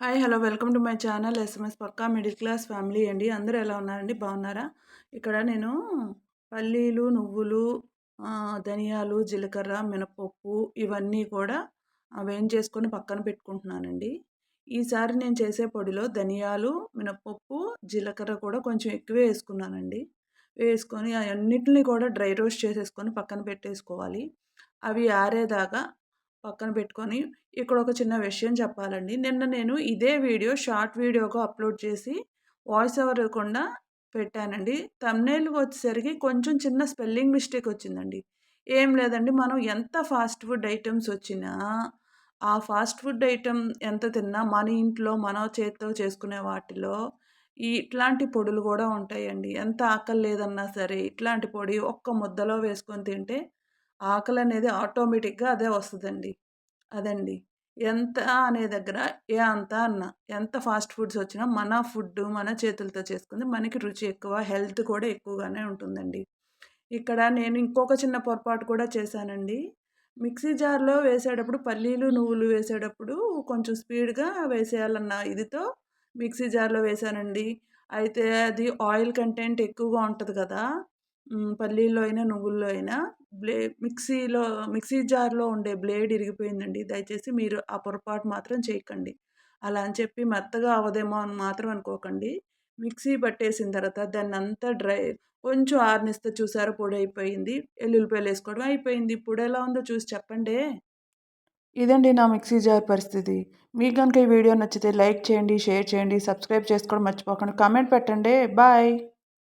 Hi hello welcome to my channel SMS Pakka middle class family అండి. అందరూ ఎలా ఉన్నారండి? బాగున్నారా? ఇక్కడ నేను పల్లీలు నువ్వులు ధనియాలు జీలకర్ర మినపప్పు ఇవన్నీ కూడా ఆ, వేయించేసుకొని పక్కన పెట్టుకుంటున్నానండి. ఈసారి నేను చేసే పొడిలో ధనియాలు మినపప్పు జీలకర్ర కూడా కొంచెం ఎక్కువే వేసుకున్నానండి. వేసుకొని అన్నిటిని కూడా డ్రై రోస్ట్ చేసేసుకొని పక్కన పెట్టేసుకోవాలి. అవి ఆరేదాకా పక్కన పెట్టుకొని ఇక్కడ ఒక చిన్న విషయం చెప్పాలండి. నిన్న నేను ఇదే వీడియో షార్ట్ వీడియోగా అప్లోడ్ చేసి వాయిస్ ఓవర్ ఇవ్వకుండా పెట్టానండి. తమ్నేల్ వచ్చేసరికి కొంచెం చిన్న స్పెల్లింగ్ మిస్టేక్ వచ్చిందండి. ఏం లేదండి మనం ఎంత ఫాస్ట్ ఫుడ్ ఐటమ్స్ వచ్చినా ఆ ఫాస్ట్ ఫుడ్ ఐటమ్ ఎంత తిన్నా మన ఇంట్లో మన చేతితో చేసుకునే వాటిలో ఇట్లాంటి పొడులు కూడా ఉంటాయండి. ఎంత ఆకలి లేదన్నా సరే ఇట్లాంటి పొడి ఒక్క ముద్దలో వేసుకొని తింటే ఆకలి అనేది ఆటోమేటిక్గా అదే వస్తుందండి. అదండి. ఎంత అనే దగ్గర ఏ అంత అన్న ఎంత ఫాస్ట్ ఫుడ్స్ వచ్చినా మన ఫుడ్ మన చేతులతో చేసుకుంది మనకి రుచి ఎక్కువ హెల్త్ కూడా ఎక్కువగానే ఉంటుందండి. ఇక్కడ నేను ఇంకొక చిన్న పొరపాటు కూడా చేశానండి. మిక్సీ జార్లో వేసేటప్పుడు పల్లీలు నువ్వులు వేసేటప్పుడు కొంచెం స్పీడ్గా వేసేయాలన్న ఇదితో మిక్సీ జార్లో వేసానండి అయితే అది ఆయిల్ కంటెంట్ ఎక్కువగా ఉంటుంది కదా! పల్లీల్లో అయినా నువ్వుల్లో అయినా బ్లే మిక్సీలో మిక్సీ జార్లో ఉండే బ్లేడ్ ఇరిగిపోయిందండి. దయచేసి మీరు ఆ పొరపాటు మాత్రం చేయకండి. అలా అని చెప్పి మెత్తగా అవదేమో అని మాత్రం అనుకోకండి. మిక్సీ పట్టేసిన తర్వాత దాన్ని అంతా డ్రై కొంచెం ఆర్నిస్తే చూసారా పొడి అయిపోయింది. ఎల్లుల్లిపాయలు వేసుకోవడం అయిపోయింది. ఇప్పుడు ఎలా ఉందో చూసి చెప్పండి. ఇదండి నా మిక్సీ జార్ పరిస్థితి. మీకు కనుక ఈ వీడియో నచ్చితే లైక్ చేయండి షేర్ చేయండి సబ్స్క్రైబ్ చేసుకోవడం మర్చిపోకండి. కామెంట్ పెట్టండి. బాయ్.